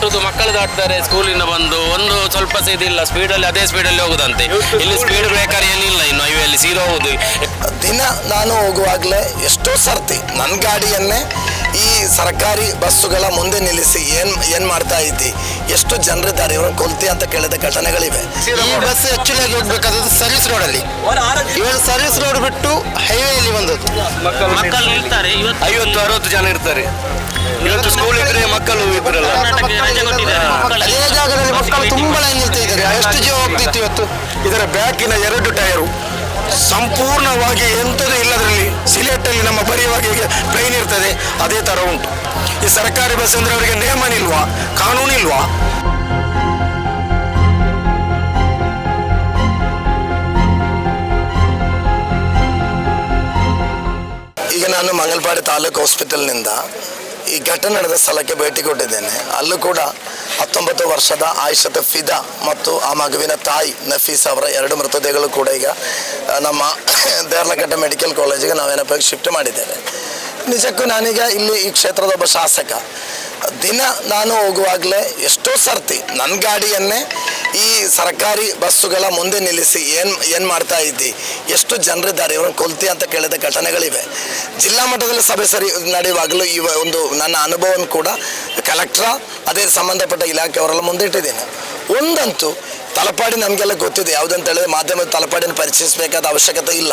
ದಾಟುದು ಮಕ್ಕಳು ದಾಟ್ತಾರೆ ಸ್ಕೂಲಿಂದ ಬಂದು. ಒಂದು ಸ್ವಲ್ಪ ಸಹ ಇದಿಲ್ಲ ಸ್ಪೀಡಲ್ಲಿ ಅದೇ ಸ್ಪೀಡಲ್ಲಿ ಹೋಗುದಂತೆ. ಇಲ್ಲಿ ಸ್ಪೀಡ್ ಬ್ರೇಕರ್ ಏನಿಲ್ಲ ಇನ್ನು ಅಲ್ಲಿ ಸೀದಾ ಹೋಗುದು. ದಿನ ನಾನು ಹೋಗುವಾಗಲೇ ಎಷ್ಟೋ ಸರ್ತಿ ನನ್ನ ಗಾಡಿಯನ್ನೇ ಈ ಸರ್ಕಾರಿ ಬಸ್ಸುಗಳ ಮುಂದೆ ನಿಲ್ಲಿಸಿ ಏನ್ ಏನ್ ಮಾಡ್ತಾ ಇದ್ದಿ? ಎಷ್ಟು ಜನರಿದ್ದಾರೆ ಇವರು ಕೊಲ್ತಿ ಅಂತ ಕೇಳಿದ ಘಟನೆಗಳಿವೆ. ಈ ಬಸ್ ಆಕ್ಚುಲಿ ಆಗಿ ಹೋಗ್ಬೇಕಾದದ್ದು ಸರ್ವಿಸ್ ರೋಡ್ ಅಲ್ಲಿ. ಇವಾಗ ಸರ್ವಿಸ್ ರೋಡ್ ಬಿಟ್ಟು ಹೈವೇಲಿ ಬಂದದ್ದು. ಮಕ್ಕಳು ನಿಲ್ತಾರೆ ಇವತ್ತು ಐವತ್ತು ಅರವತ್ತು ಜನ ಇರ್ತಾರೆ. ಇವತ್ತು ಸ್ಕೂಲ್ ಇದ್ರೆ ಮಕ್ಕಳು ಇದ್ರಲ್ಲ. ಅದೇ ಜಾಗದಲ್ಲಿ ಮಕ್ಕಳು ತುಂಬಾ ಲೈನ್ ಇದ್ದಾರೆ. ಎಷ್ಟು ಜೀವ ಹೋಗ್ತಿತ್ತು ಇವತ್ತು? ಇದರ ಬ್ಯಾಕಿನ ಎರಡು ಟೈರು. ಸಂಪೂರ್ಣವಾಗಿ ಎಂಥದ್ದು ಇಲ್ಲದ್ರಲ್ಲಿ ಸಿಲೆಟಲ್ಲಿ ನಮ್ಮ ಬರೆಯುವಾಗ ಪ್ಲೈನ್ ಇರ್ತದೆ. ಅದೇ ತರ ಉಂಟು. ಈ ಸರ್ಕಾರಿ ಬಸ್ ಅಂದ್ರೆ ಅವರಿಗೆ ನಿಯಮನಿಲ್ವಾ ಕಾನೂನಿಲ್ವಾ ಈಗ ನಾನು ಮಂಗಲ್ಪಾಡಿ ತಾಲೂಕು ಹಾಸ್ಪಿಟಲ್ನಿಂದ ಈ ಘಟನೆ ನಡೆದ ಸ್ಥಳಕ್ಕೆ ಭೇಟಿ ಕೊಟ್ಟಿದ್ದೇನೆ. ಅಲ್ಲೂ ಕೂಡ ಹತ್ತೊಂಬತ್ತು ವರ್ಷದ ಆಯಿಷತ್ ಫಿದಾ ಮತ್ತು ಆ ಮಗುವಿನ ತಾಯಿ ನಫೀಸ್ ಅವರ ಎರಡು ಮೃತದೇಹಗಳು ಕೂಡ ಈಗ ನಮ್ಮ ದೇರ್ಲಘಟ್ಟ ಮೆಡಿಕಲ್ ಕಾಲೇಜಿಗೆ ನಾವೇನಪ್ಪ ಶಿಫ್ಟ್ ಮಾಡಿದ್ದೇವೆ. ನಿಜಕ್ಕೂ ನಾನೀಗ ಇಲ್ಲಿ ಈ ಕ್ಷೇತ್ರದ ಒಬ್ಬ ಶಾಸಕ. ದಿನ ನಾನು ಹೋಗುವಾಗಲೇ ಎಷ್ಟೋ ಸರ್ತಿ ನನ್ನ ಗಾಡಿಯನ್ನೇ ಈ ಸರ್ಕಾರಿ ಬಸ್ಸುಗಳ ಮುಂದೆ ನಿಲ್ಲಿಸಿ ಏನು ಏನು ಮಾಡ್ತಾ ಇದ್ದಿ? ಎಷ್ಟು ಜನರಿದ್ದಾರೆ? ಇವ್ರನ್ನ ಕೊಲ್ತಿ ಅಂತ ಕೇಳಿದ ಘಟನೆಗಳಿವೆ. ಜಿಲ್ಲಾ ಮಟ್ಟದಲ್ಲಿ ಸಭೆ ಸರಿ, ನಡೆಯುವಾಗಲೂ ಈ ಒಂದು ನನ್ನ ಅನುಭವವನ್ನು ಕೂಡ ಕಲೆಕ್ಟ್ರ, ಅದೇ ಸಂಬಂಧಪಟ್ಟ ಇಲಾಖೆಯವರೆಲ್ಲ ಮುಂದೆ ಇಟ್ಟಿದ್ದೀನಿ ಒಂದಂತೂ ತಲಪಾಡಿ ನಮಗೆಲ್ಲ ಗೊತ್ತಿದೆ. ಯಾವುದಂತ ಹೇಳಿದ್ರೆ ಮಾಧ್ಯಮದ ತಲಪಾಡಿನ ಪರಿಚಯಿಸಬೇಕಾದ ಅವಶ್ಯಕತೆ ಇಲ್ಲ.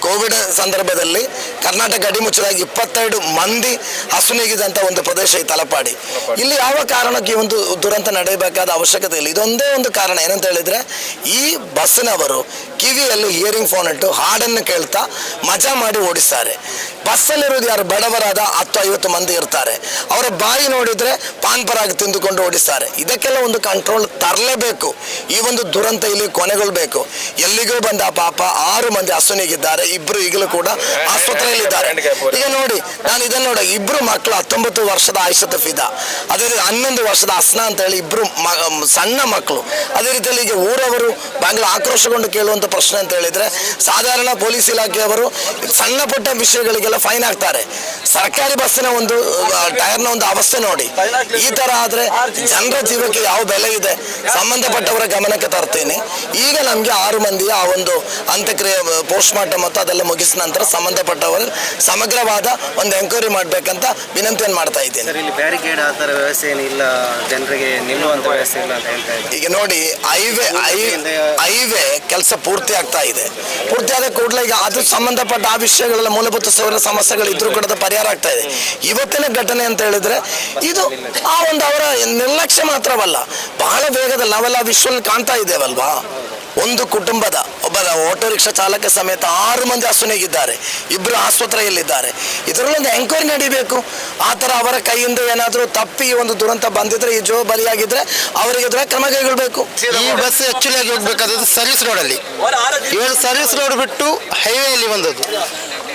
ಕೋವಿಡ್ ಸಂದರ್ಭದಲ್ಲಿ ಕರ್ನಾಟಕ ಗಡಿ ಮುಚ್ಚಲಾಗಿ ಇಪ್ಪತ್ತೆರಡು ಮಂದಿ ಹಸುನಿಗಿದಂಥ ಒಂದು ಪ್ರದೇಶ ಈ ತಲಪಾಡಿ. ಇಲ್ಲಿ ಯಾವ ಕಾರಣಕ್ಕೆ ಈ ಒಂದು ದುರಂತ ನಡೆಯಬೇಕಾದ ಅವಶ್ಯಕತೆ ಇಲ್ಲ. ಇದೊಂದೇ ಒಂದು ಕಾರಣ. ಏನಂತ ಹೇಳಿದ್ರೆ ಈ ಬಸ್ಸಿನವರು ಕಿವಿಯಲ್ಲಿ ಇಯರಿಂಗ್ ಫೋನ್ ಇಟ್ಟು ಹಾಡನ್ನು ಕೇಳ್ತಾ ಮಜಾ ಮಾಡಿ ಓಡಿಸ್ತಾರೆ. ಬಸ್ಸಲ್ಲಿರೋದು ಯಾರು? ಬಡವರಾದ ಹತ್ತು ಐವತ್ತು ಮಂದಿ ಇರ್ತಾರೆ. ಅವರ ಬಾಯಿ ನೋಡಿದ್ರೆ ಪಾನ್ ಪರಾಗಿ ತಿಂದುಕೊಂಡು ಓಡಿಸ್ತಾರೆ. ಇದಕ್ಕೆಲ್ಲ ಒಂದು ಕಂಟ್ರೋಲ್ ತರಲೇಬೇಕು. ಈ ಒಂದು ದುರಂತ ಇಲ್ಲಿ ಕೊನೆಗೊಳ್ಬೇಕು ಎಲ್ಲಿಗೂ ಬಂದ ಪಾಪ ಆರು ಮಂದಿ ಹಸುನಿಗಿದ್ದಾರೆ. ಇಬ್ರು ಈಗಲೂ ಕೂಡ ಆಸ್ಪತ್ರೆಯಲ್ಲಿದ್ದಾರೆ. ಈಗ ನೋಡಿ, ನಾನು ಇದನ್ನ ನೋಡ. ಇಬ್ರು ಮಕ್ಕಳು ಹತ್ತೊಂಬತ್ತು ವರ್ಷದ ಆಯುಷತ್ ಫಿದಾ. ಅದೇ ರೀತಿ ಹನ್ನೊಂದು ವರ್ಷದ ಹಸ್ನ ಅಂತ ಹೇಳಿ ಇಬ್ರು ಮ- ಸಣ್ಣ ಮಕ್ಕಳು ಅದೇ ರೀತಿಯಲ್ಲಿ ಈಗ ಊರವರು ಬಾಗಿಲು ಆಕ್ರೋಶಗೊಂಡು ಪ್ರಶ್ನೆ ಅಂತ ಹೇಳಿದ್ರೆ ಸಾಧಾರಣ ಪೊಲೀಸ್ ಇಲಾಖೆಯವರು ಸಣ್ಣ ಪುಟ್ಟ ವಿಷಯಗಳಿಗೆಲ್ಲ ಫೈನ್ ಹಾಕ್ತಾರೆ ಸರ್ಕಾರಿ ಬಸ್ಸಿನ ಒಂದು ಟೈರ್ನ ಒಂದು ಅವಸ್ಥೆ ನೋಡಿ. ಈ ತರ ಆದ್ರೆ ಜನರ ಜೀವಕ್ಕೆ ಯಾವ ಬೆಲೆ ಇದೆ? ಸಂಬಂಧಪಟ್ಟವರ ಗಮನಕ್ಕೆ ತರ್ತೀನಿ. ಈಗ ನಮ್ಗೆ ಆರು ಮಂದಿಯ ಆ ಒಂದು ಅಂತ್ಯಕ್ರಿಯೆ ಪೋಸ್ಟ್ ಮಾರ್ಟಮ್ ಮತ್ತು ಅದೆಲ್ಲ ಮುಗಿಸಿದ ನಂತರ ಸಂಬಂಧಪಟ್ಟವರು ಸಮಗ್ರವಾದ ಒಂದು ಎಂಕ್ವೈರಿ ಮಾಡ್ಬೇಕಂತ ವಿನಂತಿಯನ್ನು ಮಾಡ್ತಾ ಇದ್ದೀನಿ. ಬ್ಯಾರಿಕೇಡ್ ಆ ಥರ ವ್ಯವಸ್ಥೆ ಏನಿಲ್ಲ ಜನರಿಗೆ ನಿಲ್ಲುವಂಥ ವ್ಯವಸ್ಥೆ ಇಲ್ಲ ಅಂತ ಹೇಳ್ತಾ ಈಗ ನೋಡಿ ಹೈವೇ ಹೈವೇ ಕೆಲಸ ಪೂರ್ತಿ ಆಗ್ತಾ ಇದೆ. ಪೂರ್ತಿ ಆದ ಕೂಡಲೇ ಈಗ ಅದು ಸಂಬಂಧಪಟ್ಟ ಆ ವಿಷಯಗಳೆಲ್ಲ ಮೂಲಭೂತ ಸೌಲಭ್ಯ ಸಮಸ್ಯೆಗಳು ಇದ್ರೂ ಕೂಡ ಪರಿಹಾರ ಆಗ್ತಾ ಇದೆ. ಇವತ್ತಿನ ಘಟನೆ ಅಂತ ಹೇಳಿದ್ರೆ ಇದು ಆ ಒಂದು ಅವರ ನಿರ್ಲಕ್ಷ್ಯ ಮಾತ್ರವಲ್ಲ, ಬಹಳ ವೇಗದಲ್ಲಿ ನಾವೆಲ್ಲ ವಿಶ್ವದಲ್ಲಿ ಕಾಣ್ತಾ ಇದ್ದೇವಲ್ವಾ? ಒಂದು ಕುಟುಂಬದ ಒಬ್ಬ ಆಟೋ ರಿಕ್ಷಾ ಚಾಲಕ ಸಮೇತ ಆರು ಮಂದಿ ಅಸುನೇಗಿದ್ದಾರೆ. ಇಬ್ಬರು ಆಸ್ಪತ್ರೆಯಲ್ಲಿದ್ದಾರೆ. ಇದರಲ್ಲೊಂದು ಎಂಕ್ವೈರಿ ನಡೀಬೇಕು. ಆ ಥರ ಅವರ ಕೈಯಿಂದ ಏನಾದರೂ ತಪ್ಪಿ ಒಂದು ದುರಂತ ಬಂದಿದ್ರೆ, ಈ ಜೋ ಬಲಿಯಾಗಿದ್ರೆ ಅವರಿಗೆ ಎದುರು ಕ್ರಮ ಕೈಗೊಳ್ಬೇಕು. ಈ ಬಸ್ ಆಕ್ಚುಲಿ ಆಗಿ ಹೋಗ್ಬೇಕಾದದ್ದು ಸರ್ವಿಸ್ ರೋಡ್ ಅಲ್ಲಿ. ಇವಾಗ ಸರ್ವಿಸ್ ರೋಡ್ ಬಿಟ್ಟು ಹೈವೇಯಲ್ಲಿ ಬಂದದ್ದು.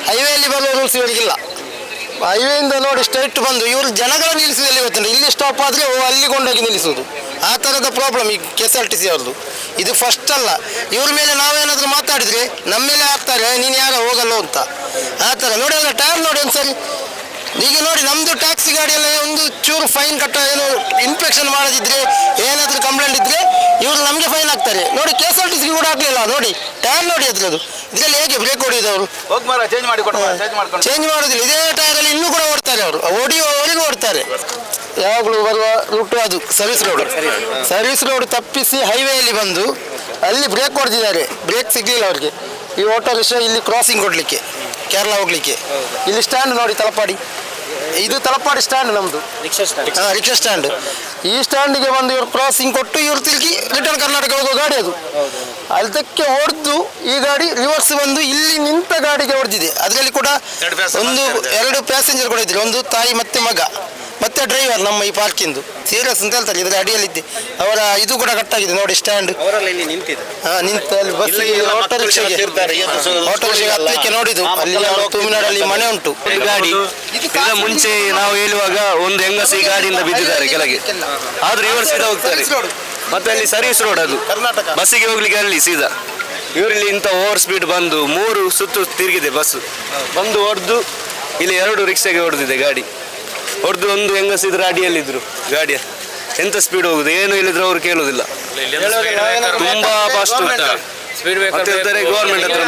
ಹೈವೇಯಲ್ಲಿ ಬರುವ ರೂಲ್ಸ್ ಇವರಿಗಿಲ್ಲ ಹೈವೇಯಿಂದ ನೋಡಿ ಸ್ಟ್ರೈಟ್ ಬಂದು, ಇವರು ಜನಗಳ ನಿಲ್ಲಿಸಿದಲ್ಲಿ ಗೊತ್ತಿಲ್ಲ ಇಲ್ಲಿ ಸ್ಟಾಪ್ ಆದರೆ ಅಲ್ಲಿ ಕೊಂಡೋಗಿ ನಿಲ್ಲಿಸೋದು ಆ ಥರದ ಪ್ರಾಬ್ಲಮ್ ಈ K S R T C ಅವ್ರದ್ದು. ಇದು ಫಸ್ಟ್ ಅಲ್ಲ. ಇವ್ರ ಮೇಲೆ ನಾವೇನಾದರೂ ಮಾತಾಡಿದ್ರೆ ನಮ್ಮ ಮೇಲೆ ಹಾಕ್ತಾರೆ ನೀನು ಯಾರೋ ಹೋಗಲ್ಲ ಅಂತ. ಆ ಥರ ನೋಡಿ ಅದರ ಟೈರ್ ನೋಡಿ ಒಂದ್ಸರಿ. ಈಗ ನೋಡಿ ನಮ್ಮದು ಟ್ಯಾಕ್ಸಿ ಗಾಡಿಯೆಲ್ಲ ಒಂದು ಚೂರು ಫೈನ್ ಕಟ್ಟ ಏನು ಇನ್ಸ್ಪೆಕ್ಷನ್ ಮಾಡದಿದ್ರೆ ಏನಾದರೂ ಕಂಪ್ಲೇಂಟ್ ಇದ್ದರೆ ಇವರು ನಮಗೆ ಫೈನ್ ಹಾಕ್ತಾರೆ ನೋಡಿ K S R T C ಕೂಡ ಆಗಲಿಲ್ಲ. ನೋಡಿ ಟೈರ್ ನೋಡಿ ಅದ್ರದ್ದು. ಇದರಲ್ಲಿ ಹೇಗೆ ಬ್ರೇಕ್ ಹೊಡಿಯೋದು ಅವರು? ಚೇಂಜ್ ಮಾಡೋದಿಲ್ಲ. ಇದೇ ಟೈರಲ್ಲಿ ಇನ್ನೂ ಕೂಡ ಓಡ್ತಾರೆ ಅವರು. ಹೊಡಿಯುವವರೆಗೂ ಓಡ್ತಾರೆ. ಯಾವಾಗಲೂ ಬರುವ ರೂಟು ಅದು ಸರ್ವಿಸ್ ರೋಡ್ ಸರ್ವಿಸ್ ರೋಡ್ ತಪ್ಪಿಸಿ ಹೈವೇಯಲ್ಲಿ ಬಂದು ಅಲ್ಲಿ ಬ್ರೇಕ್ ಹೊಡೆದಿದ್ದಾರೆ. ಬ್ರೇಕ್ ಸಿಗಲಿಲ್ಲ ಅವ್ರಿಗೆ. ಈ ಆಟೋ ರಿಕ್ಷಾ ಇಲ್ಲಿ ಕ್ರಾಸಿಂಗ್ ಕೊಡಲಿಕ್ಕೆ ಕೇರಳ ಹೋಗ್ಲಿಕ್ಕೆ. ಇಲ್ಲಿ ಸ್ಟ್ಯಾಂಡ್ ನೋಡಿ ತಲಪಾಡಿ. ಇದು ತಲಪಾಡಿ ಸ್ಟ್ಯಾಂಡ್ ನಮ್ಮದು ರಿಕ್ಷಾ ಸ್ಟ್ಯಾಂಡ್ ಹಾ, ರಿಕ್ಷಾ ಸ್ಟ್ಯಾಂಡ್ ಈ ಸ್ಟ್ಯಾಂಡಿಗೆ ಬಂದು ಇವರು ಕ್ರಾಸಿಂಗ್ ಕೊಟ್ಟು ಇವರು ತಿರುಗಿ ರಿಟರ್ನ್ ಕರ್ನಾಟಕ ಹೋಗೋ ಗಾಡಿ ಅದು. ಅದಕ್ಕೆ ಹೊಡೆದು ಈ ಗಾಡಿ ರಿವರ್ಸ್ ಬಂದು ಇಲ್ಲಿ ನಿಂತ ಗಾಡಿಗೆ ಹೊಡೆದಿದೆ. ಅದರಲ್ಲಿ ಕೂಡ ಒಂದು ಎರಡು ಪ್ಯಾಸೆಂಜರ್ ಕೂಡ ಇದ್ರು ಒಂದು ತಾಯಿ ಮತ್ತೆ ಮಗ. ಮತ್ತೆ ಡ್ರೈವರ್ ನಮ್ಮ ಈ ಪಾರ್ಕಿಂದು ಸೀರಿಯಸ್ ಅಂತ ಹೇಳ್ತಾರೆ ಇದರ ಅಡಿಯಲ್ಲಿದ್ದೆ. ಅವರ ಇದು ಕೂಡ ಕಟ್ಟಾಗಿದೆ ನೋಡಿ ಸ್ಟ್ಯಾಂಡ್ ಅವರೆಲ್ಲ ನಿಂತಿದೆ ಹಾ ನಿಂತ ಅಲ್ಲಿ ಬಸ್ಸಿಗೆ ಆಟೋ ರಿಕ್ಷಾಗೆ. ಆಟೋ ರಿಕ್ಷಾಗೆ ಹತ್ತಲಿಕ್ಕೆ ನೋಡಿದ್ದು. ಅಲ್ಲಿ ಅವ್ರ ತುಮಿನಾಡಲ್ಲಿ ಮನೆ ಉಂಟು. ಗಾಡಿ. ಇದರ ಮುಂಚೆ ನಾವು ಹೇಳುವಾಗ ಒಂದು ಹೆಂಗಸ ಈ ಗಾಡಿಯಿಂದ ಬಿದ್ದಿದ್ದಾರೆ ಕೆಳಗೆ. ಆದ್ರೆ ಇವರು ಸೀದಾ ಹೋಗ್ತಾರೆ. ಮತ್ತೆ ಅಲ್ಲಿ ಸರ್ವಿಸ್ ರೋಡ್ ಅದು. ಕರ್ನಾಟಕ. ಬಸ್ಸಿಗೆ ಹೋಗ್ಲಿಕ್ಕೆ ಅಲ್ಲಿ ಸೀದಾ. ಇವರಲ್ಲಿ ಇಂಥ ಓವರ್ ಸ್ಪೀಡ್ ಬಂದು ಮೂರು ಸುತ್ತು ತಿರುಗಿದೆ ಬಸ್ ಬಂದು ಹೊಡೆದು ಇಲ್ಲಿ ಎರಡು ರಿಕ್ಷಾಗೆ ಹೊಡೆದಿದೆ ಗಾಡಿ. ಹೊಡೆದು ಒಂದು ಹೆಂಗಸಿದ್ರ ಅಡಿಯಲ್ಲಿದ್ರು ಗಾಡಿಯ. ಎಂತ ಸ್ಪೀಡ್ ಹೋಗುದು? ಏನು ಹೇಳಿದ್ರು ಅವ್ರು ಕೇಳುದಿಲ್ಲ. ತುಂಬಾ ಫಾಸ್ಟ್ ಸ್ಪೀಡ್ ಗೌರ್ಮೆಂಟ್ ಹತ್ರ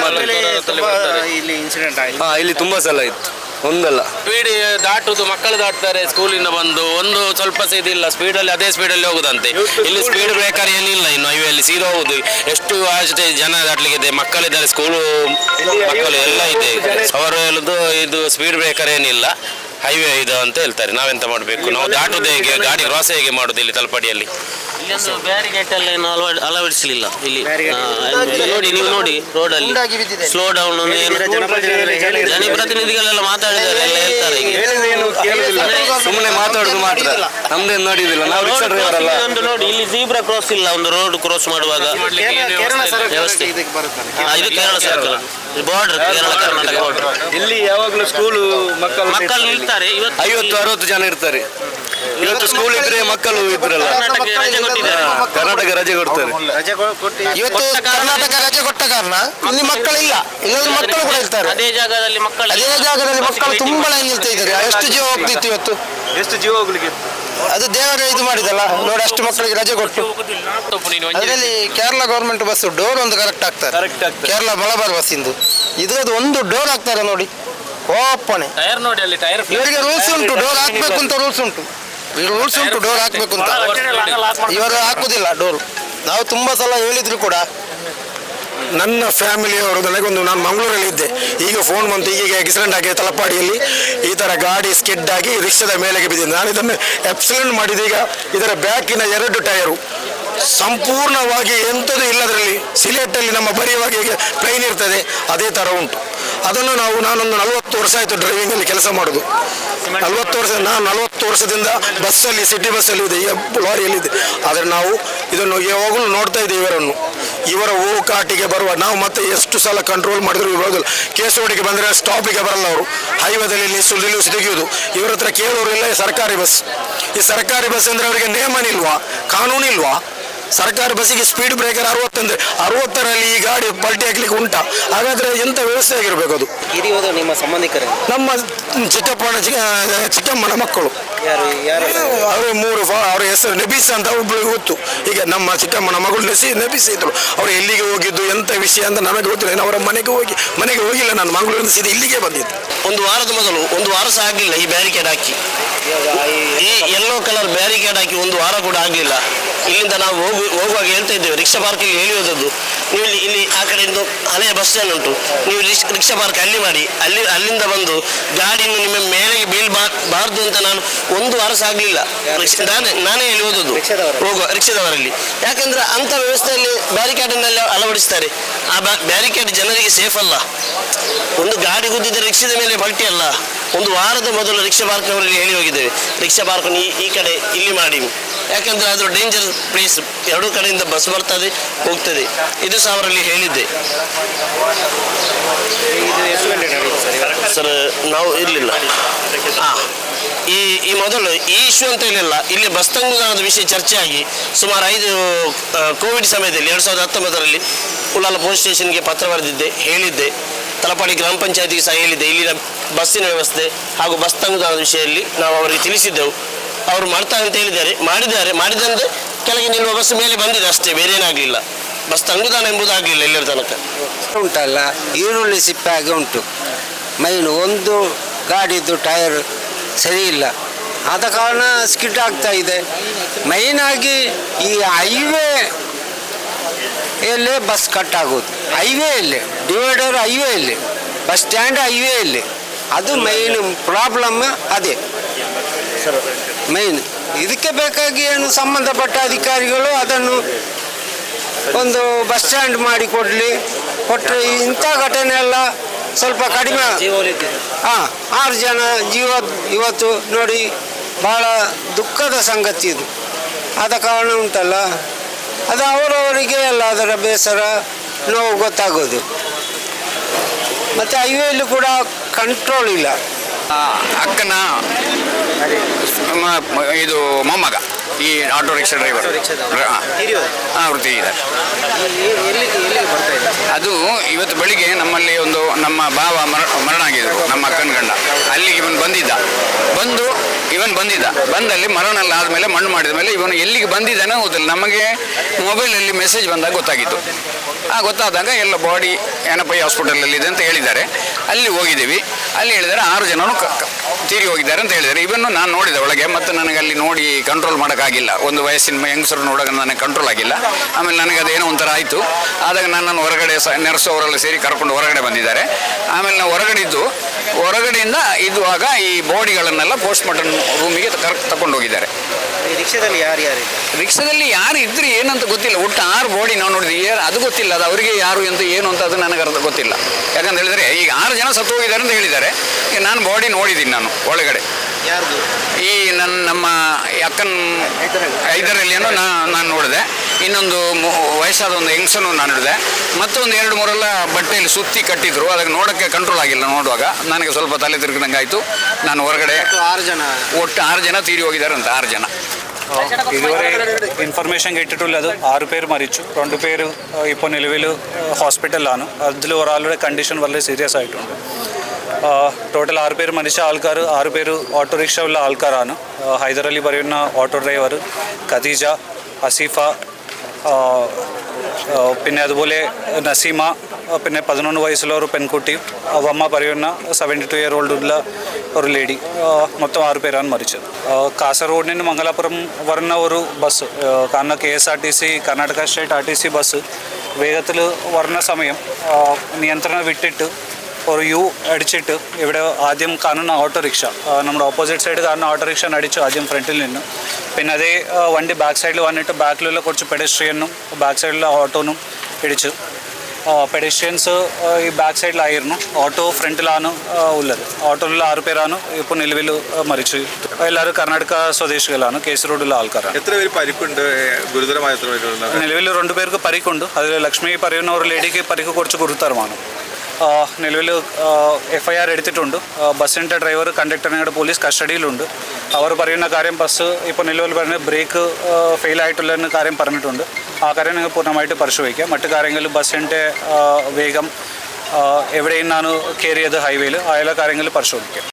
ಇಲ್ಲಿ ಇನ್ಸಿಡೆಂಟ್ ಹಾ ಇಲ್ಲಿ ತುಂಬಾ ಸಲ ಇತ್ತು ಒಂದಲ್ಲ. ಸ್ಪೀಡ್ ದಾಟುದು ಮಕ್ಕಳು ದಾಟ್ತಾರೆ ಸ್ಕೂಲಿಂದ ಬಂದು. ಒಂದು ಸ್ವಲ್ಪ ಸಹ ಇದಿಲ್ಲ ಸ್ಪೀಡಲ್ಲಿ ಅದೇ ಸ್ಪೀಡಲ್ಲಿ ಹೋಗುದಂತೆ. ಇಲ್ಲಿ ಸ್ಪೀಡ್ ಬ್ರೇಕರ್ ಏನಿಲ್ಲ ಇನ್ನು ಹೈವೇಲಿ ಸೀದಾ ಹೋಗುದು. ಎಷ್ಟು ಅಷ್ಟೇ ಜನ ದಾಟ್ಲಿಕ್ಕೆ ಇದೆ? ಮಕ್ಕಳಿದ್ದಾರೆ ಸ್ಕೂಲು ಮಕ್ಕಳು ಎಲ್ಲ ಇದೆ. ಅವರು ಹೇಳುದು ಇದು ಸ್ಪೀಡ್ ಬ್ರೇಕರ್ ಏನಿಲ್ಲ. ಹೈವೇ ಇದು ಅಂತ ಹೇಳ್ತಾರೆ. ನಾವೆಂತ ಮಾಡಬೇಕು? ನಾವು ದಾಟುದು ಹೇಗೆ? ಗಾಡಿ ಕ್ರಾಸ್ ಹೇಗೆ ಮಾಡುದು ಇಲ್ಲಿ ತಲಪಾಡಿಯಲ್ಲಿ? ಇಲ್ಲೊಂದು ಬ್ಯಾರಿಗೇಟ್ ಎಲ್ಲ ಏನು ಅಳವ ಅಳವಡಿಸಲಿಲ್ಲ ಇಲ್ಲಿ ನೋಡಿ ನೀವು ನೋಡಿ ರೋಡಲ್ಲಿ. ಸ್ಲೋ ಡೌನ್ ಜನಪ್ರತಿನಿಧಿಗಳೆಲ್ಲ ಮಾತಾಡಿದ್ದಾರೆ ಎಲ್ಲ ಹೇಳ್ತಾರೆ ಈಗ ಸುಮ್ಮನೆ ಮಾತಾಡುದು ಮಾತ್ರ. ನಮ್ದೇನು ನೋಡಿದಿಲ್ಲ. ನಾವು ರಿಕ್ಷಾ ಡ್ರೈವರ್ ಅಲ್ಲ. ನೋಡಿ ಇಲ್ಲಿ ಜೀಬ್ರಾ ಕ್ರಾಸ್ ಇಲ್ಲ ಒಂದು ರೋಡ್ ಕ್ರಾಸ್ ಮಾಡುವಾಗ. ವ್ಯವಸ್ಥೆ. ಇದು Kerala circle. Border Kerala Karnataka border ಇಲ್ಲಿ ಯಾವಾಗಲೂ ಸ್ಕೂಲು ಮಕ್ಕಳು ಮಕ್ಕಳು ನಿಲ್ತಾರೆ. ಇವತ್ತು ಐವತ್ತು ಅರವತ್ತು ಜನ ಇರ್ತಾರೆ. ಇವತ್ತು ಸ್ಕೂಲ್ ಇದ್ರೆ ಮಕ್ಕಳು ಇದ್ರಲ್ಲ. ಕರ್ನಾಟಕ ರಜೆ ಕೊಟ್ಟಿದ್ದಾರೆ. ಕರ್ನಾಟಕ ರಜೆ ಕೊಡ್ತಾರೆ. ರಜೆ ಕೊಟ್ಟು ಇವತ್ತು ಕರ್ನಾಟಕ ರಜೆ ಕೊಟ್ಟ ಕಾರಣ? ಇಲ್ಲಿ ಮಕ್ಕಳಿಲ್ಲ. ಇಲ್ಲದ್ರೆ ಮಕ್ಕಳು ಕೂಡ ಇರ್ತಾರೆ. ಅದೇ ಜಾಗದಲ್ಲಿ ಮಕ್ಕಳು ಅದೇ ಜಾಗದಲ್ಲಿ ಮಕ್ಕಳು ತುಂಬಾ ಲೈನ್ ನಿಲ್ತಾ ಇದ್ದಾರೆ ಎಷ್ಟು ಜೀವ ಹೋಗ್ತಿತ್ತು ಇವತ್ತು? ಎಷ್ಟು ಜೀವ ಹೋಗ್ಲಿಕ್ಕೆ ಅದು ದೇವರ ಇದು ಮಾಡಿದಲ್ಲ. ನೋಡಿ ಅಷ್ಟು ಮಕ್ಕಳಿಗೆ ರಜೆ ಕೊಟ್ಟು. ಅದರಲ್ಲಿ ಕೇರಳ ಗೌರ್ಮೆಂಟ್ ಬಸ್ ಡೋರ್ ಒಂದು ಕರೆಕ್ಟ್ ಆಗ್ತಾರೆ ಕೇರಳ ಮಲಬಾರ್ ಬಸ್ ಇಂದು. ಇದ್ರದ್ದು ಒಂದು ಡೋರ್ ಹಾಕ್ತಾರೆ ನೋಡಿ. ಓಪನೆ ಟೈರ್ ನೋಡಿ ಅಲ್ಲಿ ಟೈರ್ ಇವರಿಗೆ ರೂಲ್ಸ್ ಉಂಟು. ಡೋರ್ ಹಾಕ್ಬೇಕು ಅಂತ ರೂಲ್ಸ್ ಉಂಟು. ರೂಲ್ಸ್ ಉಂಟು ಡೋರ್ ಹಾಕ್ಬೇಕು ಅಂತ. ಇವರು ಹಾಕುದಿಲ್ಲ ಡೋರ್ ನಾವು ತುಂಬಾ ಸಲ ಹೇಳಿದ್ರು ಕೂಡ. ನನ್ನ ಫ್ಯಾಮಿಲಿಯವರು ನನಗೊಂದು ನಾನು ಮಂಗಳೂರಲ್ಲಿ ಇದ್ದೆ. ಈಗ ಫೋನ್ ಬಂತು ಈಗ ಆಕ್ಸಿಡೆಂಟ್ ಆಗಿ ತಲಪಾಡಿಯಲ್ಲಿ ಈ ಥರ ಗಾಡಿ ಸ್ಕಿಡ್ ಆಗಿ ರಿಕ್ಷಾದ ಮೇಲೆಗೆ ಬಿದ್ದಿದೆ ನಾನು ಇದನ್ನು ಎಕ್ಸಿಡೆಂಟ್ ಮಾಡಿದೀಗ ಇದರ ಬ್ಯಾಕಿನ ಎರಡು ಟೈರು ಸಂಪೂರ್ಣವಾಗಿ ಎಂಥದ್ದು ಇಲ್ಲದರಲ್ಲಿ ಸಿಲೆಟಲ್ಲಿ ನಮ್ಮ ಬರೆಯುವಾಗ ಈಗ ಪ್ಲೈನ್ ಇರ್ತದೆ. ಅದೇ ಥರ ಉಂಟು. ಅದನ್ನು ನಾವು ನಾನೊಂದು ನಲವತ್ತು ವರ್ಷ ಆಯಿತು ಡ್ರೈವಿಂಗಲ್ಲಿ ಕೆಲಸ ಮಾಡೋದು. ನಲವತ್ತು ವರ್ಷ ನಾನು ನಲವತ್ತು ವರ್ಷದಿಂದ ಬಸ್ಸಲ್ಲಿ ಸಿಟಿ ಬಸ್ಸಲ್ಲಿ ಇದೆ ಈಗ ಲಾರಿಯಲ್ಲಿ ಇದೆ. ಆದರೆ ನಾವು ಇದನ್ನು ಯಾವಾಗಲೂ ನೋಡ್ತಾ ಇದ್ದೀವಿ ಇವರನ್ನು. ಇವರ ಓಕಾಟಿಗೆ ಬರುವ, ನಾವು ಮತ್ತೆ ಎಷ್ಟು ಸಲ ಕಂಟ್ರೋಲ್ ಮಾಡಿದ್ರು ಇರೋದಿಲ್ಲ ಕೇಸೋಡಿಗೆ ಬಂದರೆ ಸ್ಟಾಪಿಗೆ ಬರಲ್ಲ ಅವರು. ಹೈವೇದಲ್ಲಿ ನಿಲ್ಲಿಸು ನಿಲ್ಲಿಸಿ ತೆಗೆಯೋದು ಇವರ ಹತ್ರ ಕೇಳೋರಿಲ್ಲ ಸರ್ಕಾರಿ ಬಸ್ ಈ ಸರ್ಕಾರಿ ಬಸ್ ಅಂದರೆ ಅವರಿಗೆ ನೇಮನಿಲ್ವಾ ಕಾನೂನಿಲ್ವಾ ಸರ್ಕಾರಿ ಬಸ್ಸಿಗೆ ಸ್ಪೀಡ್ ಬ್ರೇಕರ್ ಅರವತ್ತಂದ್ರೆ ಅರವತ್ತರಲ್ಲಿ ಈ ಗಾಡಿ ಪಲ್ಟಿ ಹಾಕ್ಲಿಕ್ಕೆ ಉಂಟಾ. ಹಾಗಾದ್ರೆ ಎಂತ ವ್ಯವಸ್ಥೆ ಆಗಿರ್ಬೇಕು ಅದು? ಹಿರಿಯೋದು ನಿಮ್ಮ ಸಂಬಂಧಿಕರೇ? ನಮ್ಮ ಚಿಕ್ಕಪ್ಪನ ಚಿಕ್ಕಮ್ಮನ ಮಕ್ಕಳು. ಯಾರು ಯಾರು? ಅವರು ಮೂರು ಫಾ- ಅವ್ರ ಹೆಸರು ನೆಬಿಸ ಅಂತ ಒಬ್ಬಳಿಗೆ ಗೊತ್ತು. ಈಗ ನಮ್ಮ ಚಿಕ್ಕಮ್ಮನ ಮಗಳು ನೆಸಿ ನೆಬಿಸ್ ಇದ್ರು ಅವ್ರು ಎಲ್ಲಿಗೆ ಹೋಗಿದ್ದು ಎಂತ ವಿಷಯ ಅಂತ ನಮಗೆ ಗೊತ್ತಿಲ್ಲ. ಇನ್ನು ಅವರ ಮನೆಗೆ ಹೋಗಿ ಮನೆಗೆ ಹೋಗಿಲ್ಲ ನಾನು ಮಂಗಳೂರಿಂದ ಸೀದಾ ಇಲ್ಲಿಗೆ ಬಂದಿದ್ದು. ಒಂದು ವಾರದ ಮೊದಲು ಒಂದು ವಾರ ಸಹ ಆಗಲಿಲ್ಲ ಈ ಬ್ಯಾರಿಕೇಡ್ ಹಾಕಿ. ಈ ಯೆಲ್ಲೋ ಕಲರ್ ಬ್ಯಾರಿಕೇಡ್ ಹಾಕಿ ಒಂದು ವಾರ ಕೂಡ ಆಗಲಿಲ್ಲ. ಇಲ್ಲಿಂದ ನಾವು ಹೋಗು ಹೋಗುವಾಗ ಹೇಳ್ತಾ ಇದ್ದೇವೆ ರಿಕ್ಷಾ ಪಾರ್ಕಿಗೆ ಹೇಳಿ ಹೋದದ್ದು. ನೀವು ಇಲ್ಲಿ ಇಲ್ಲಿ ಆ ಕಡೆಯಿಂದ ಹಳೆಯ ಬಸ್ ಸ್ಟ್ಯಾಂಡ್ ಉಂಟು. ನೀವು ರಿಕ್ಷ- ರಿಕ್ಷಾ ಪಾರ್ಕ್ ಅಲ್ಲಿ ಮಾಡಿ. ಅಲ್ಲಿ ಅಲ್ಲಿಂದ ಬಂದು ಗಾಡಿಯನ್ನು ನಿಮ್ಮ ಮೇಲೆಗೆ ಬೀಳ್ಬಾರ್ದು ಅಂತ ನಾನು ಒಂದು ವಾರ ಸಾಗಲಿಲ್ಲ. ಆಗಲಿಲ್ಲ ನಾನೇ ನಾನೇ ಹೇಳಿ ಓದೋದು? ಹೋಗುವ ರಿಕ್ಷಾದವರಲ್ಲಿ. ಯಾಕಂದ್ರೆ ಅಂಥ ವ್ಯವಸ್ಥೆಯಲ್ಲಿ ಬ್ಯಾರಿಕೇಡನ್ನೆಲ್ಲ ಅಳವಡಿಸ್ತಾರೆ. ಆ ಬ್ಯಾರಿಕೇಡ್ ಜನರಿಗೆ ಸೇಫ್ ಅಲ್ಲ. ಒಂದು ಗಾಡಿ ಗುದ್ದಿದ್ರೆ ರಿಕ್ಷಾದ ಮೇಲೆ ಪಲ್ಟಿ ಅಲ್ಲ. ಒಂದು ವಾರದ ಮೊದಲು ರಿಕ್ಷಾ ಪಾರ್ಕ್ನವರಲ್ಲಿ ಹೇಳಿ ಹೋಗಿದ್ದೇವೆ. ರಿಕ್ಷಾ ಪಾರ್ಕ್ ಈ ಕಡೆ ಇಲ್ಲಿ ಮಾಡಿ. ಯಾಕಂದ್ರೆ ಅದು ಡೇಂಜರ್ ಪ್ಲೇಸ್ ಎರಡೂ ಕಡೆಯಿಂದ ಬಸ್ ಬರ್ತದೆ, ಹೋಗ್ತದೆ. ಇದು ಸಹ ಅವರಲ್ಲಿ ಹೇಳಿದ್ದೆ. ಸರ್, ನಾವು ಇರಲಿಲ್ಲ. ಈ ಈ ಮೊದಲು ಈ ಇಶ್ಯೂ ಅಂತ ಹೇಳಿಲ್ಲ ಇಲ್ಲಿ ಬಸ್ ತಂಗುದಾನದ ವಿಷಯ ಚರ್ಚೆ ಆಗಿ ಸುಮಾರು ಐದು ಕೋವಿಡ್ ಸಮಯದಲ್ಲಿ, ಎರಡು ಸಾವಿರದ ಹತ್ತೊಂಬತ್ತರಲ್ಲಿ ಉಳ್ಳಾಲ ಪೊಲೀಸ್ ಸ್ಟೇಷನ್ಗೆ ಪತ್ರ ಬರೆದಿದ್ದೆ, ಹೇಳಿದ್ದೆ. ತಲಪಾಡಿ ಗ್ರಾಮ ಪಂಚಾಯತಿ ಸಹ ಹೇಳಿದೆ ಇಲ್ಲಿನ ಬಸ್ಸಿನ ವ್ಯವಸ್ಥೆ ಹಾಗೂ ಬಸ್ ತಂಗುದಾನದ ವಿಷಯದಲ್ಲಿ ನಾವು ಅವರಿಗೆ ತಿಳಿಸಿದ್ದೆವು. ಅವರು ಮಾಡ್ತಾರೆ ಅಂತ ಹೇಳಿದ್ದಾರೆ. ಮಾಡಿದ್ದಾರೆ. ಮಾಡಿದಂತೆ ಕೆಳಗೆ ನಿಲ್ಲುವ ಬಸ್ ಮೇಲೆ ಬಂದಿದೆ ಅಷ್ಟೇ. ಬೇರೆ ಏನಾಗಲಿಲ್ಲ ಬಸ್ ತಂಗುದಾನ ಎಂಬುದಾಗಲಿಲ್ಲ ಎಲ್ಲರ ತನಕ. ಉಂಟಲ್ಲ, ಈರುಳ್ಳಿ ಸಿಪ್ಪೆ ಹಾಗೆ ಉಂಟು. ಮೈನು ಒಂದು ಗಾಡಿದು ಟೈರ್ ಸರಿ ಇಲ್ಲ ಆದ ಕಾರಣ ಸ್ಕಿಡ್ ಆಗ್ತಾ ಇದೆ. ಮೈನಾಗಿ ಈ ಹೈವೇ ಎಲ್ಲೇ ಬಸ್ ಕಟ್ ಆಗೋದು. ಹೈವೇಯಲ್ಲಿ ಡಿವೈಡರ್ ಹೈವೇ ಇಲ್ಲಿ ಬಸ್ ಸ್ಟ್ಯಾಂಡ್ ಹೈವೇಯಲ್ಲಿ ಅದು ಮೈನ್ ಪ್ರಾಬ್ಲಮ್ ಅದೇ. ಮೈನ್ ಇದಕ್ಕೆ ಬೇಕಾಗಿ ಏನು ಸಂಬಂಧಪಟ್ಟ ಅಧಿಕಾರಿಗಳು ಅದನ್ನು ಒಂದು ಬಸ್ ಸ್ಟ್ಯಾಂಡ್ ಮಾಡಿ ಕೊಡಲಿ. ಕೊಟ್ಟರೆ ಇಂಥ ಘಟನೆ ಎಲ್ಲ ಸ್ವಲ್ಪ ಕಡಿಮೆ ಹಾಂ ಆರು ಜನ ಜೀವ ಇವತ್ತು ನೋಡಿ ಭಾಳ ದುಃಖದ ಸಂಗತಿ ಇದು. ಆದ ಕಾರಣ ಉಂಟಲ್ಲ. ಅದು ಅವರವರಿಗೆ ಎಲ್ಲ ಅದರ ಬೇಸರ. ನೋವು ಗೊತ್ತಾಗೋದು. ಮತ್ತು ಹೈವೇಲಿ ಕೂಡ ಕಂಟ್ರೋಲ್ ಇಲ್ಲ. ಅಕ್ಕನ ಇದು ಮೊಮ್ಮಗ ಈ ಆಟೋ ರಿಕ್ಷಾ ಡ್ರೈವರ್ ಹಾಂ ವೃತ್ತಿ ಇದೆ ಅದು ಇವತ್ತು ಬೆಳಿಗ್ಗೆ ನಮ್ಮಲ್ಲಿ ಒಂದು ನಮ್ಮ ಭಾವ ಮರ ಮರಣ ಆಗಿದ್ರು ನಮ್ಮ ಅಕ್ಕನ ಗಂಡ. ಅಲ್ಲಿಗೆ ಇವನು ಬಂದಿದ್ದ. ಬಂದು ಇವನ್ ಬಂದಿದ್ದ. ಬಂದಲ್ಲಿ ಮರನೆಲ್ಲ ಆದಮೇಲೆ ಮಣ್ಣು ಮಾಡಿದ ಮೇಲೆ ಇವನು ಎಲ್ಲಿಗೆ ಬಂದಿದ್ದಾನೆ ಗೊತ್ತಿಲ್ಲ ನಮಗೆ ಮೊಬೈಲಲ್ಲಿ ಮೆಸೇಜ್ ಬಂದಾಗ ಗೊತ್ತಾಗಿತ್ತು. ಆ ಗೊತ್ತಾದಾಗ ಎಲ್ಲ ಬಾಡಿ ಏನಪ್ಪ ಹಾಸ್ಪಿಟಲಲ್ಲಿ ಇದೆ ಅಂತ ಹೇಳಿದ್ದಾರೆ. ಅಲ್ಲಿ ಹೋಗಿದ್ದೀವಿ. ಅಲ್ಲಿ ಹೇಳಿದರೆ ಆರು ಜನನು ತೀರಿ ಹೋಗಿದ್ದಾರೆ ಅಂತ ಹೇಳಿದ್ದಾರೆ. ಇವನ್ನು ನಾನು ನೋಡಿದೆ ಒಳಗೆ, ಮತ್ತು ನನಗೆ ಅಲ್ಲಿ ನೋಡಿ ಕಂಟ್ರೋಲ್ ಮಾಡೋಕ್ಕಾಗಿಲ್ಲ. ಒಂದು ವಯಸ್ಸಿನ ಹೆಂಗಸರು ನೋಡೋಕೆ ನನಗೆ ಕಂಟ್ರೋಲ್ ಆಗಿಲ್ಲ. ಆಮೇಲೆ ನನಗೆ ಅದೇನೋ ಒಂಥರ ಆಯಿತು. ಆದಾಗ ನನ್ನನ್ನು ಹೊರಗಡೆ ಸ ನೆರೆಸು ಅವರೆಲ್ಲ ಸೇರಿ ಕರ್ಕೊಂಡು ಹೊರಗಡೆ ಬಂದಿದ್ದಾರೆ. ಆಮೇಲೆ ನಾವು ಹೊರಗಡೆ ಇದ್ದು, ಹೊರಗಡೆಯಿಂದ ಇದ್ದುವಾಗ ಈ ಬಾಡಿಗಳನ್ನೆಲ್ಲ ಪೋಸ್ಟ್ ಮಾರ್ಟಮ್ ರೂಮಿಗೆ ಕರ್ ತಗೊಂಡು ಹೋಗಿದ್ದಾರೆ ಈ ರಿಕ್ಷಾದಲ್ಲಿ ಯಾರು ಯಾರು ಇದ್ದಾರೆ? ರಿಕ್ಷಾದಲ್ಲಿ ಯಾರು ಇದ್ರಿ ಏನಂತ ಗೊತ್ತಿಲ್ಲ. ಒಟ್ಟು ಆರು ಬಾಡಿ ನಾವು ನೋಡಿದ್ವಿ. ಯಾರು ಅದು ಗೊತ್ತಿಲ್ಲ. ಅದು ಅವರಿಗೆ ಯಾರು ಅಂತ ಏನು ಅಂತ ಅದು ನನಗೆ ಅರ್ಥ ಗೊತ್ತಿಲ್ಲ. ಯಾಕಂತ ಹೇಳಿದ್ರೆ ಈಗ ಆರು ಜನ ಸತ್ತು ಹೋಗಿದ್ದಾರೆ ಅಂತ ಹೇಳಿದ್ದಾರೆ. ಈಗ ನಾನು ಬಾಡಿ ನೋಡಿದ್ದೀನಿ ನಾನು ಒಳಗಡೆ. ಯಾರ್ದು? ಈ ನನ್ನ ನಮ್ಮ ಅಕ್ಕನ ಐದರಲ್ಲಿ ನಾ ನಾನು ನೋಡಿದೆ. ಇನ್ನೊಂದು ವಯಸ್ಸಾದ ಒಂದು ಹೆಂಗಸನ್ನು ನಾನು ಹಿಡಿದೆ. ಮತ್ತೊಂದು ಒಂದು ಎರಡು ಮೂರೆಲ್ಲ ಬಟ್ಟೆಯಲ್ಲಿ ಸುತ್ತಿ ಕಟ್ಟಿದ್ರು. ಅದಕ್ಕೆ ನೋಡೋಕ್ಕೆ ಕಂಟ್ರೋಲ್ ಆಗಿಲ್ಲ ನೋಡುವಾಗ. ನನಗೆ ಸ್ವಲ್ಪ ತಲೆ ತಿರುಗಿದಂಗೆ ಆಯಿತು ನಾನು ಹೊರಗಡೆ ಆರು ಜನ? ಒಟ್ಟು ಆರು ಜನ ತೀರಿ ಹೋಗಿದ್ದಾರೆ ಅಂತ ಆರು ಜನ. ಇದುವರೆಗೆ ಇನ್ಫಾರ್ಮೇಷನ್ಗೆ ಇಟ್ಟಿಟ್ಟು ಅದು. ಆರು ಪೇರು ಮರಿಚು ರೆಂಡು ಪೇರು ಇಪ್ಪ ನಿಲುವಿಲು ಹಾಸ್ಪಿಟಲ್ ಆನು ಅದ್ರಲ್ಲಿ ಅವರು ಆಲ್ರೆಡಿ ಕಂಡೀಷನ್ ಬರಲಿ ಸೀರಿಯಸ್ ಆಯಿತು ಟೋಟಲ್ ಆರು ಪೇರು ಮನುಷ್ಯ ಆಲ್ಕಾರು ಆರು ಪೇರು ಆಟೋ ರಿಕ್ಷಾ ಉಳ್ಳ ಆಲ್ಕಾರ ಆನು ಹೈದರಲ್ಲಿ ಬರೆಯ ಆಟೋ ಡ್ರೈವರು ಖದೀಜಾ ಆಸೀಫಾ പിന്നെ അതുപോലെ നസീമ പിന്നെ പതിനൊന്ന് വയസ്സുള്ള ഒരു പെൺകുട്ടി അവമ്മ പറയുന്ന സെവന്റി ടു ഇയർ ഉള്ള ഒരു ലേഡി മൊത്തം ആറ് പേരാണ് മരിച്ചത്. കാസർഗോഡ് മംഗലാപുരം വരുന്ന ഒരു ബസ് കാരണം K S R T C Karnataka state R T C bus വേഗത്തിൽ വരുന്ന സമയം നിയന്ത്രണം വിട്ടിട്ട് ഒരു യു അടിച്ചിട്ട് ഇവിടെ ആദ്യം കാണുന്ന ഓട്ടോറിക്ഷ നമ്മുടെ ഓപ്പോസിറ്റ് സൈഡ് കാണുന്ന ഓട്ടോറിക്ഷ അടിച്ചു ആദ്യം ഫ്രണ്ടിൽ നിന്ന്. പിന്നെ അതേ വണ്ടി ബാക്ക് സൈഡിൽ വന്നിട്ട് ബാക്കിലുള്ള കുറച്ച് പെഡസ്ട്രിയനും ബാക്ക് സൈഡിലെ ഓട്ടോനും ഇടിച്ചു. പെഡസ്ട്രിയൻസ് ഈ ബാക്ക് സൈഡിലായിരുന്നു ഓട്ടോ ഫ്രണ്ടിലാണ് ഉള്ളത്. ഓട്ടോയിലുള്ള ആറ് പേരാണ് ഇപ്പോൾ നിലവിൽ മരിച്ചു. എല്ലാവരും കർണാടക സ്വദേശികളാണ്. കേസ് റോഡിലുള്ള ആൾക്കാരാണ്. എത്ര പേര് പരിക്കുണ്ട്? ഗുരുതരമായ നിലവിൽ രണ്ടു പേർക്ക് പരിക്കുണ്ട്. അതിൽ ലക്ഷ്മി പറയുന്ന ഒരു ലേഡിക്ക് പരിക്ക് കുറച്ച് ഗുരുതരമാണ്. നിലവിൽ എഫ് ഐ ആർ എടുത്തിട്ടുണ്ട്. ബസ്സിന്റെ ഡ്രൈവർ കണ്ടക്ടറിനെ പോലീസ് കസ്റ്റഡിയിലുണ്ട്. അവർ പറയുന്ന കാര്യം ബസ് ഇപ്പോൾ നിലവിൽ പറഞ്ഞ ബ്രേക്ക് ഫെയിൽ ആയിട്ടുള്ള കാര്യം പറഞ്ഞിട്ടുണ്ട്. ആ കാര്യം നിങ്ങൾ പൂർണമായിട്ട് പരിശോധിക്കാം. മറ്റു കാര്യങ്ങളിൽ ബസ്സിന്റെ വേഗം എവിടെ നിന്നാണ് കയറിയത് ഹൈവേയിൽ അയാളെ കാര്യങ്ങളിൽ പരിശോധിക്കാം.